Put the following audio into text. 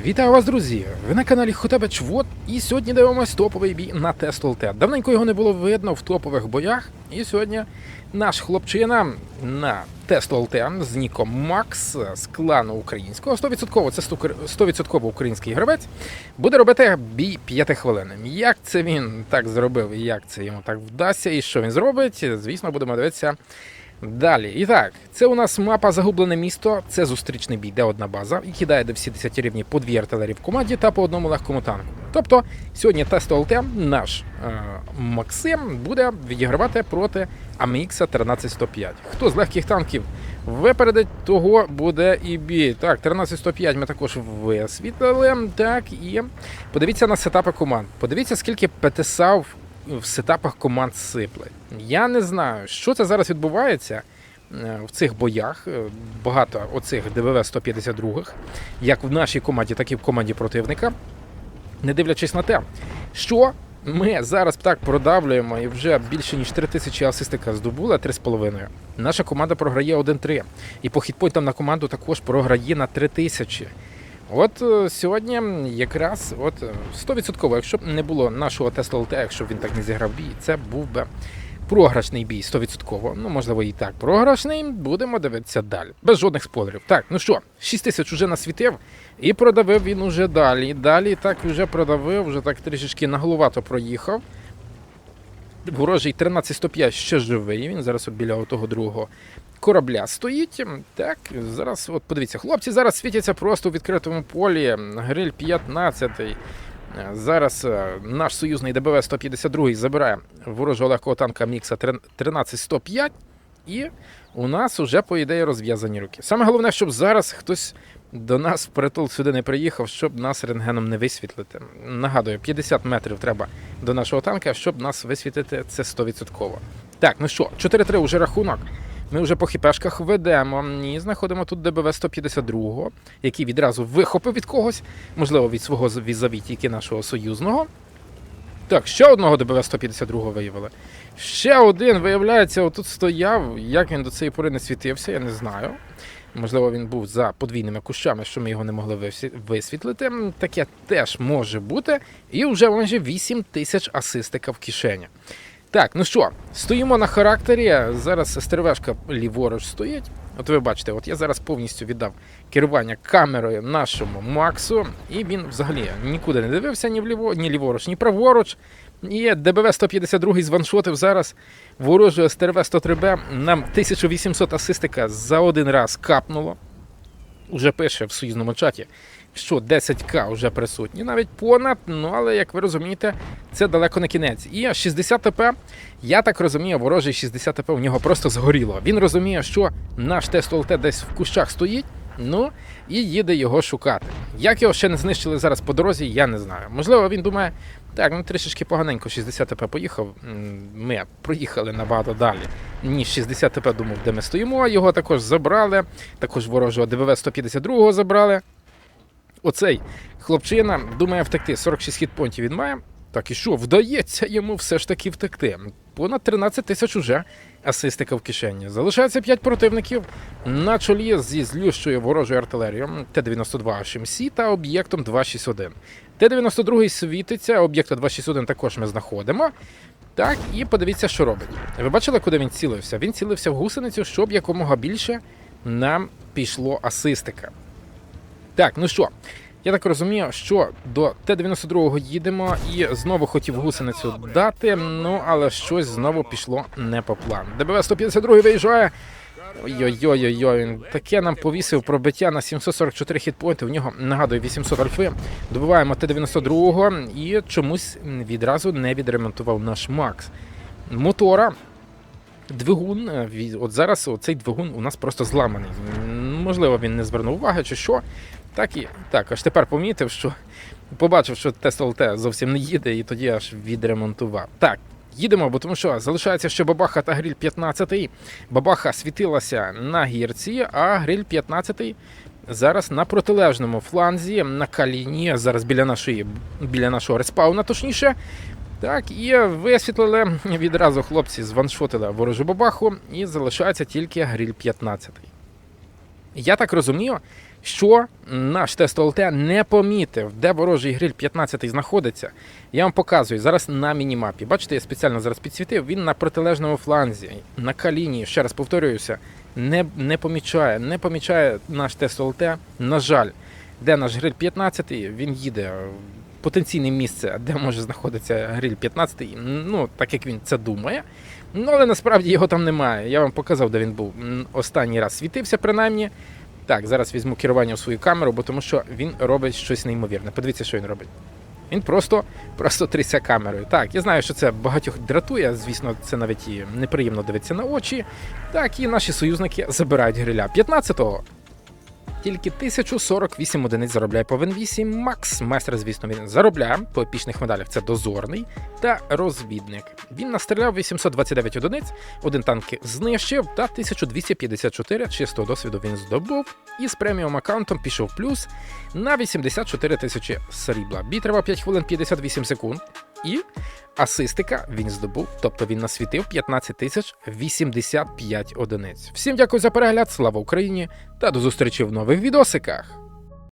Вітаю вас, друзі! Ви на каналі Хотебе Чвот, і сьогодні дивимось топовий бій на Тест ЛТ. Давненько його не було видно в топових боях. І сьогодні наш хлопчина на Тест ЛТ з ніком Макс з клану українського. 100% це 100% український гравець. Буде робити бій 5 хвилин. Як це він так зробив, як це йому так вдасться, і що він зробить, звісно, будемо дивитися Далі, і так, це у нас мапа Загублене місто. Це зустрічний бій, де одна база, і кидає до всі 10 рівні по дві артилерії в команді та по одному легкому танку. Тобто сьогодні тест ОЛТ наш е, Максим буде відігравати проти AMX 13105. Хто з легких танків випередить, того буде і бій. Так, 13105 ми також висвітлили. Так, і подивіться на сетапи команд. Подивіться, скільки ПТСАВ в сетапах команд сипле. Я не знаю, що це зараз відбувається е, в цих боях. Е, Багато оцих ДВВ 152 як в нашій команді, так і в команді противника. Не дивлячись на те, що ми зараз так продавлюємо і вже більше ніж 3 тисячі асистика здобула 3,5. Наша команда програє 1-3. І по хітпойтам на команду також програє на 3 тисячі. От е, сьогодні якраз от е, 100%, якщо б не було нашого тесту ЛТ, якщо б він так не зіграв бій, це був би програшний бій 100%. Ну, можливо, і так програшний. Будемо дивитися далі. Без жодних спойлерів. Так, ну що, 6 тисяч уже насвітив, і продавив він уже далі. Далі так вже продавив, вже так трішечки наголовато проїхав. Ворожий 13105 ще живий. Він зараз от біля того другого корабля стоїть. Так, зараз, от подивіться, хлопці зараз світяться просто у відкритому полі. Гриль 15. Зараз е, наш союзний ДБВ 152 забирає ворожого легкого танка Мікса 13105. І у нас уже, по ідеї, розв'язані руки. Саме головне, щоб зараз хтось до нас впритул сюди не приїхав, щоб нас рентгеном не висвітлити. Нагадую, 50 метрів треба до нашого танка, щоб нас висвітлити, це 100%. Так, ну що, 4-3 уже рахунок. Ми вже по хіпешках ведемо і знаходимо тут ДБВ 152, який відразу вихопив від когось, можливо, від свого візаві тільки нашого союзного. Так, ще одного ДБВ 152 виявили. Ще один, виявляється, отут стояв. Як він до цієї пори не світився, я не знаю. Можливо, він був за подвійними кущами, що ми його не могли висвітлити. Таке теж може бути. І вже майже 8 тисяч асистика в кишені. Так, ну що, стоїмо на характері. Зараз стервешка ліворуч стоїть. От ви бачите, от я зараз повністю віддав керування камерою нашому Максу, і він взагалі нікуди не дивився ні вліво, ні ліворуч, ні праворуч. І ДБВ 152 званшотив зараз ворожого СТРВ 103Б. Нам 1800 асистика за один раз капнуло. Уже пише в союзному чаті, що 10к вже присутні, навіть понад, ну але як ви розумієте, це далеко не кінець. І 60 ТП, я так розумію, ворожий 60 ТП у нього просто згоріло. Він розуміє, що наш тест ОЛТ десь в кущах стоїть. Ну і їде його шукати. Як його ще не знищили зараз по дорозі, я не знаю. Можливо, він думає, так, ну трішечки поганенько 60 ТП поїхав. Ми проїхали набагато далі, ніж 60 ТП думав, де ми стоїмо. Його також забрали. Також ворожого ДВВ 152 забрали. Оцей хлопчина думає втекти. 46 хітпонтів він має. Так і що, вдається йому все ж таки втекти. Понад 13 тисяч уже асистика в кишені. Залишається 5 противників на чолі зі злющою ворожою артилерією Т-92 HMC та об'єктом 261. Т-92 світиться, об'єкта 261 також ми знаходимо. Так, і подивіться, що робить. Ви бачили, куди він цілився? Він цілився в гусеницю, щоб якомога більше нам пішло асистика. Так, ну що, я так розумію, що до Т-92 їдемо і знову хотів гусеницю дати, ну але щось знову пішло не по плану. ДБВ 152 виїжджає. Ой-ой-ой, він таке нам повісив пробиття на 744 хітпойнти. У нього нагадую 800 альфи. Добиваємо Т-92 і чомусь відразу не відремонтував наш Макс. Мотора Двигун, от зараз цей двигун у нас просто зламаний. Можливо, він не звернув уваги чи що. Так і так, аж тепер помітив, що побачив, що тест ЛТ зовсім не їде, і тоді аж відремонтував. Так, їдемо, бо тому що залишається ще бабаха та гриль 15. Бабаха світилася на гірці, а гриль 15 зараз на протилежному фланзі, на каліні, зараз біля нашої біля нашого респауна, точніше. Так, і висвітлили відразу хлопці званшотили ворожу бабаху, і залишається тільки гриль 15. Я так розумію, що наш тест ОЛТ не помітив, де ворожий гриль 15 знаходиться. Я вам показую зараз на мінімапі. Бачите, я спеціально зараз підсвітив. Він на протилежному фланзі, на каліні. Ще раз повторююся, не, не помічає, не помічає наш тест ОЛТ. На жаль, де наш гриль 15, він їде в потенційне місце, де може знаходитися гриль 15, ну так як він це думає. Ну але насправді його там немає. Я вам показав, де він був. Останній раз світився, принаймні. Так, зараз візьму керування в свою камеру, бо тому що він робить щось неймовірне. Подивіться, що він робить. Він просто, просто трясе камерою. Так, я знаю, що це багатьох дратує. Звісно, це навіть і неприємно дивитися на очі. Так, і наші союзники забирають гриля. 15-го. Тільки 1048 одиниць заробляє по Вен 8 Макс. Майстер, звісно, він заробляє по епічних медалях. Це дозорний та розвідник. Він настріляв 829 одиниць, один танк знищив та 1254 чистого досвіду він здобув. І з преміум аккаунтом пішов плюс на 84 тисячі срібла. Бій тривав 5 хвилин 58 секунд. І асистика він здобув, тобто він насвітив 15 тисяч 85 одиниць. Всім дякую за перегляд, слава Україні та до зустрічі в нових відосиках.